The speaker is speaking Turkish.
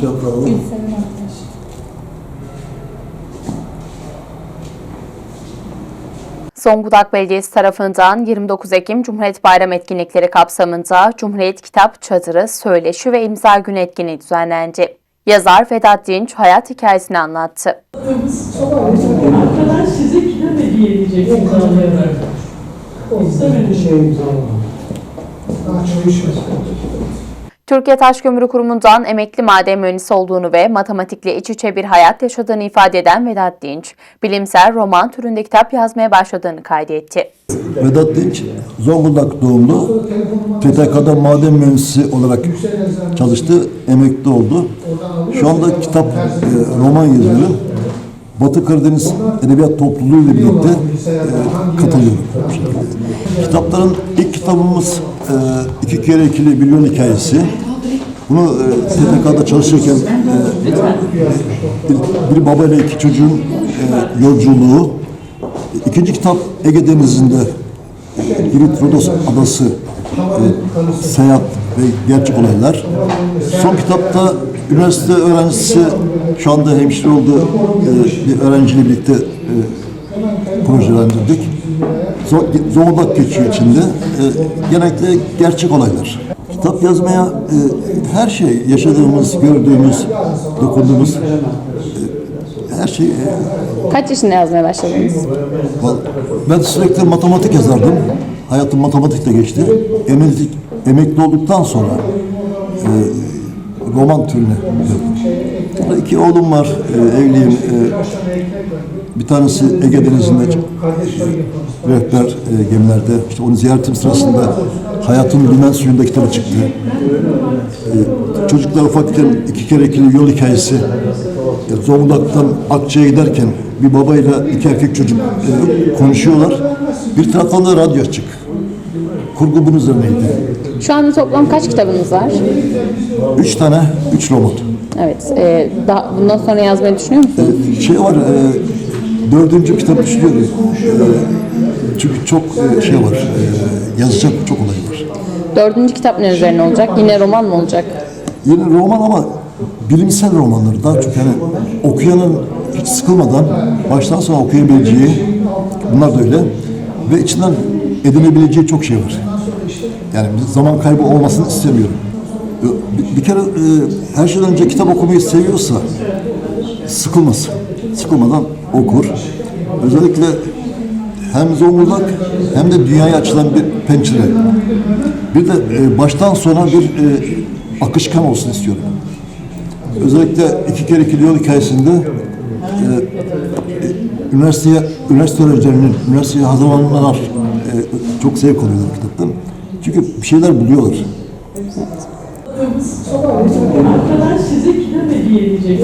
Şapkalı. Gülsemin Aktaş. Zonguldak Belediyesi tarafından 29 Ekim Cumhuriyet Bayramı etkinlikleri kapsamında Cumhuriyet Kitap Çadırı, Söyleşi ve İmza Günü etkinliği düzenlendi. Yazar Vedat Dinç hayat hikayesini anlattı. Arkadaş size kitap hediye edecek imzalayarak. İstemedim. Şey imzalama. Daha çalışmaz. Türkiye Taş Kömürü Kurumu'ndan emekli maden mühendisi olduğunu ve matematikle iç içe bir hayat yaşadığını ifade eden Vedat Dinç, bilimsel roman türünde kitap yazmaya başladığını kaydetti. Vedat Dinç, Zonguldak doğumlu. TTK'da maden mühendisi olarak çalıştı, emekli oldu. Şu anda kitap, e, roman yazıyorum. Batı Karadeniz Edebiyat Topluluğu ile birlikte e, katılıyorum. Kitapların ilk kitabımız e, iki kere ikili bir yol hikayesi. Bunu e, STK'da çalışırken e, bir, bir baba ile iki çocuğun e, yolculuğu. İkinci kitap Ege Denizi'nde Girit Rodos Adası e, seyahat ve gerçek olaylar. Son kitapta üniversite öğrencisi şu anda hemşire olduğu e, bir öğrenciyle birlikte e, projelendirdik. Zo- Zonguldak geçiyor içinde. E, genellikle gerçek olaylar. Kitap yazmaya e, her şey yaşadığımız, gördüğümüz, dokunduğumuz e, her şey e, Kaç yaşında yazmaya başladınız? Ben sürekli matematik yazardım. Hayatım matematikte geçti. Emekli, emekli olduktan sonra e, roman türüne yöneldim. İki oğlum var, e, evliyim. E, bir tanesi Ege Denizi'nde e, rehber e, gemilerde. İşte onu ziyaretim sırasında Hayatın Dümen Suyu'nda kitabı çıktı. E, çocuklar ufakken iki kere ikili yol hikayesi. E, Zonguldak'tan Akçay'a giderken bir babayla iki erkek çocuk e, konuşuyorlar. Bir taraftan da radyo açık. Kurgu bunun üzerineydi. Şu anda toplam kaç kitabınız var? Üç tane, üç roman. Evet, e, daha, bundan sonra yazmayı düşünüyor musunuz? E, şey var, e, dördüncü kitap düşünüyorum. E, çünkü çok e, şey var, e, yazacak çok olay var. Dördüncü kitap ne üzerine olacak? Yine roman mı olacak? Yine roman ama bilimsel romanlar. Daha çok yani okuyanın hiç sıkılmadan baştan sona okuyabileceği, bunlar da öyle. Ve içinden edinebileceği çok şey var. Yani zaman kaybı olmasını istemiyorum. Bir, kere e, her şeyden önce kitap okumayı seviyorsa sıkılmasın. Sıkılmadan okur. Özellikle hem Zonguldak hem de dünyaya açılan bir pencere. Bir de e, baştan sona bir e, akışkan olsun istiyorum. Özellikle iki kere ikili yol hikayesinde üniversiteye, üniversite öğrencilerinin üniversiteye hazırlananlar çok zevk alıyorlar kitaptan. Çünkü bir şeyler buluyorlar. Arkadaş size kitap hediye edecek.